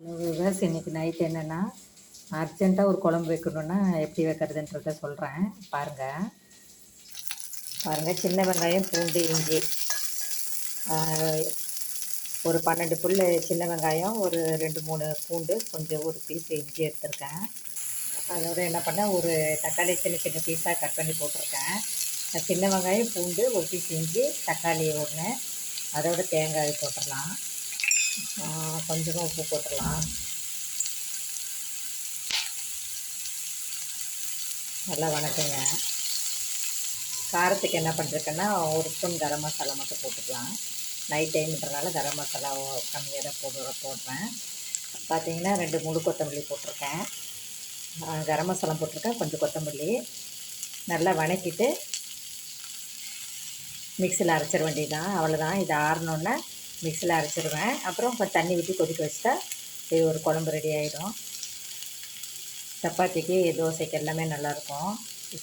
Viewers இன்னைக்கு night என்னென்னா அர்ஜெண்ட்டாக ஒரு குழம்பு வைக்கணுன்னா எப்படி வைக்கிறதுன்றத சொல்கிறேன் பாருங்கள் பாருங்கள் சின்ன வெங்காயம் பூண்டு இஞ்சி. ஒரு பன்னெண்டு புல் சின்ன வெங்காயம் ஒரு ரெண்டு மூணு பூண்டு கொஞ்சம் ஒரு பீஸ் இஞ்சி எடுத்திருக்கேன். அதோட என்ன பண்ணேன் ஒரு தக்காளி சின்ன சின்ன பீஸாக கட் பண்ணி போட்டிருக்கேன். சின்ன வெங்காயம் பூண்டு ஒரு பீஸ் இஞ்சி தக்காளி ஒன்று அதோட தேங்காய் போட்டுடலாம். கொஞ்சமாக உப்பு போட்டுடலாம். நல்லா வணக்கங்க. காரத்துக்கு என்ன பண்ணுறதுக்குன்னா ஒரு ஸ்பூன் கரம் மசாலா மட்டும் போட்டுக்கலாம். நைட் டைம்ன்றனால கரம் மசாலா கம்மியாக தான் போடு போடுறேன். பார்த்தீங்கன்னா ரெண்டு முழு கொத்தமல்லி போட்டிருக்கேன். கரம் மசாலா போட்டிருக்கேன் கொஞ்சம் கொத்தமல்லி. நல்லா வணக்கிட்டு மிக்சியில் அரைச்சிட வேண்டியதுதான். அவ்வளோதான் இது ஆறினோன்னே மிக்சியில் அரைச்சிடுவேன் அப்புறம் கொஞ்சம் தண்ணி ஊற்றி கொதிக்க வச்சுட்டா இது ஒரு குழம்பு ரெடி ஆகிடும் சப்பாத்திக்கு தோசைக்கு எல்லாமே நல்லாயிருக்கும்.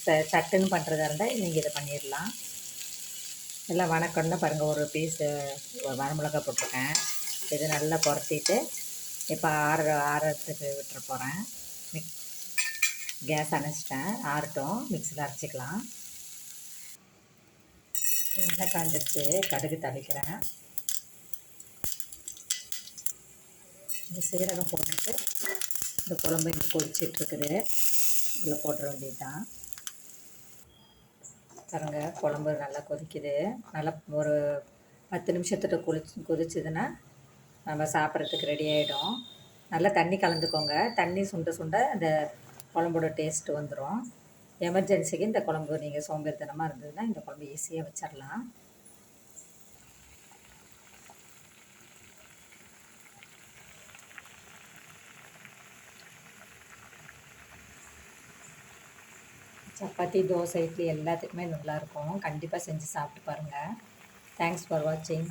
ச சட்டுன்னு பண்ணுறதா இருந்தால் நீங்கள் இதை பண்ணிடலாம். எல்லாம் வணக்கம்னா பாருங்கள் ஒரு பீஸு வரமிளகா போட்டிருக்கேன். இது நல்லா புரட்டிட்டு இப்போ ஆற ஆறத்துக்கு விட்டுற போகிறேன் மிக் கேஸ் அணைச்சிட்டேன். ஆறட்டும். மிக்சியில் அரைச்சிக்கலாம். எண்ணெய் காஞ்சிருச்சு. கடுகு தாளிக்கிறேன். இந்த சீரகம் போட்டுட்டு இந்த குழம்பு இங்கே கொதிச்சிட்ருக்குது. இதில் போட்டுற வேண்டியதுதான். பாருங்க குழம்பு நல்லா கொதிக்குது. நல்லா ஒரு பத்து நிமிஷத்துக்கு குளிச்சு கொதிச்சதுன்னா நம்ம சாப்பிட்றதுக்கு ரெடி ஆகிடும் நல்லா தண்ணி கலந்துக்கோங்க. தண்ணி சுண்ட சுண்ட அந்த குழம்போட டேஸ்ட்டு வந்துடும் எமர்ஜென்சிக்கு இந்த குழம்பு நீங்கள் சோம்பேறித்தனமாக இருந்ததுன்னா இந்த குழம்பு ஈஸியாக வச்சிடலாம் சப்பாத்தி தோசை இட்லி எல்லாத்துக்குமே நல்லாயிருக்கும். கண்டிப்பாக செஞ்சு சாப்பிட்டு பாருங்கள் தேங்க்ஸ் ஃபார் வாட்சிங்